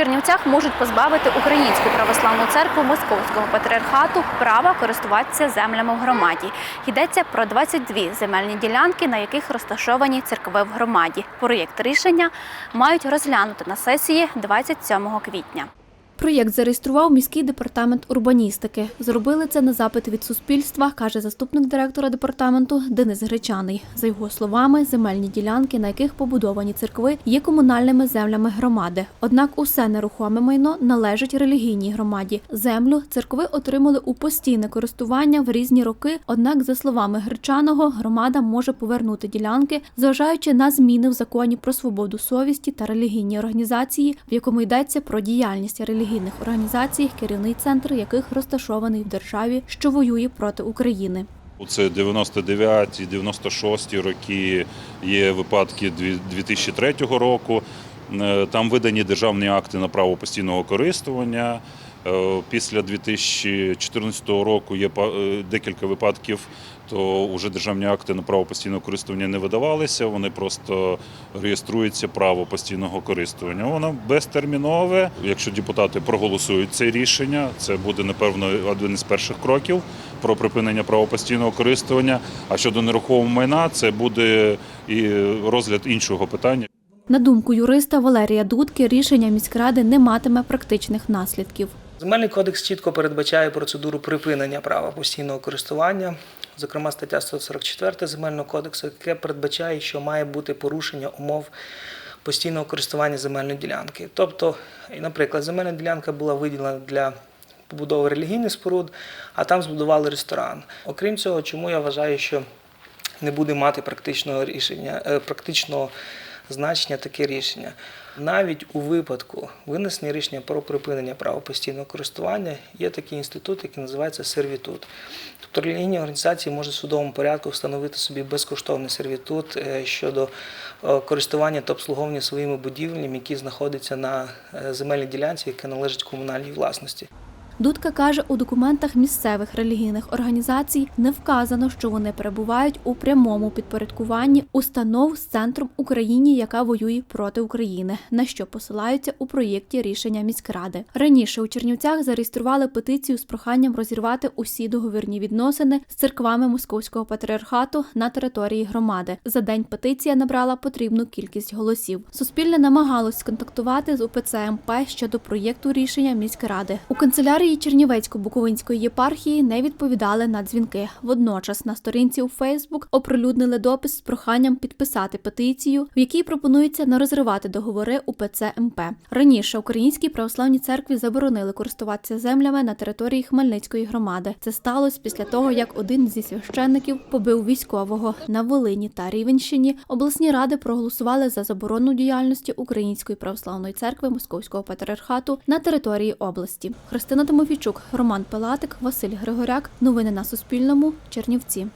Чернівцях можуть позбавити Українську православну церкву Московського патріархату права користуватися землями в громаді. Йдеться про 22 земельні ділянки, на яких розташовані церкви в громаді. Проєкт рішення мають розглянути на сесії 27 квітня. Проєкт зареєстрував міський департамент урбаністики. Зробили це на запит від суспільства, каже заступник директора департаменту Денис Гречаний. За його словами, земельні ділянки, на яких побудовані церкви, є комунальними землями громади. Однак усе нерухоме майно належить релігійній громаді. Землю церкви отримали у постійне користування в різні роки. Однак, за словами Гречаного, громада може повернути ділянки, зважаючи на зміни в законі про свободу совісті та релігійні організації, в якому йдеться про діяльність релігійних організацій, керівний центр яких розташований в державі, що воює проти України. Це 99 96 роки, є випадки дві- 2003 року. Е, Там видані державні акти на право постійного користування. Е, Після 2014 року є е, декілька випадків, то вже державні акти на право постійного користування не видавалися. Вони просто реєструється право постійного користування. Воно безтермінове. Якщо депутати проголосують це рішення, це буде напевно один із перших кроків про припинення права постійного користування. А щодо нерухомого майна, це буде і розгляд іншого питання. На думку юриста Валерія Дудки, рішення міськради не матиме практичних наслідків. Земельний кодекс чітко передбачає процедуру припинення права постійного користування, зокрема стаття 144 Земельного кодексу, яке передбачає, що має бути порушення умов постійного користування земельної ділянки. Тобто, наприклад, земельна ділянка була виділена для побудови релігійних споруд, а там збудували ресторан. Окрім цього, чому я вважаю, що не буде мати практичного рішення, е, практичного значення таке рішення. Навіть у випадку винесення рішення про припинення права постійного користування є такий інститут, який називається сервітут. Тобто релігійні організації можуть в судовому порядку встановити собі безкоштовний сервітут е, щодо е, користування та обслуговування своїми будівлями, які знаходяться на е, земельній ділянці, яка належить комунальній власності. Дудка каже, у документах місцевих релігійних організацій не вказано, що вони перебувають у прямому підпорядкуванні установ з центром Україні, яка воює проти України, на що посилаються у проєкті рішення міськради. Раніше у Чернівцях зареєстрували петицію з проханням розірвати усі договірні відносини з церквами Московського патріархату на території громади. За день петиція набрала потрібну кількість голосів. Суспільне намагалось сконтактувати з УПЦ МП щодо проєкту рішення міськради. У канцелярії Чернівецько-Буковинської єпархії не відповідали на дзвінки. Водночас на сторінці у Фейсбук оприлюднили допис з проханням підписати петицію, в якій пропонується не розривати договори УПЦ МП. Раніше українській православній церкві заборонили користуватися землями на території Хмельницької громади. Це сталося після того, як один зі священників побив військового на Волині та Рівенщині. Обласні ради проголосували за заборону діяльності Української православної церкви Московського патріархату на території області. Христина Тимофійчук, Роман Пилатик, Василь Григоряк. Новини на Суспільному. Чернівці.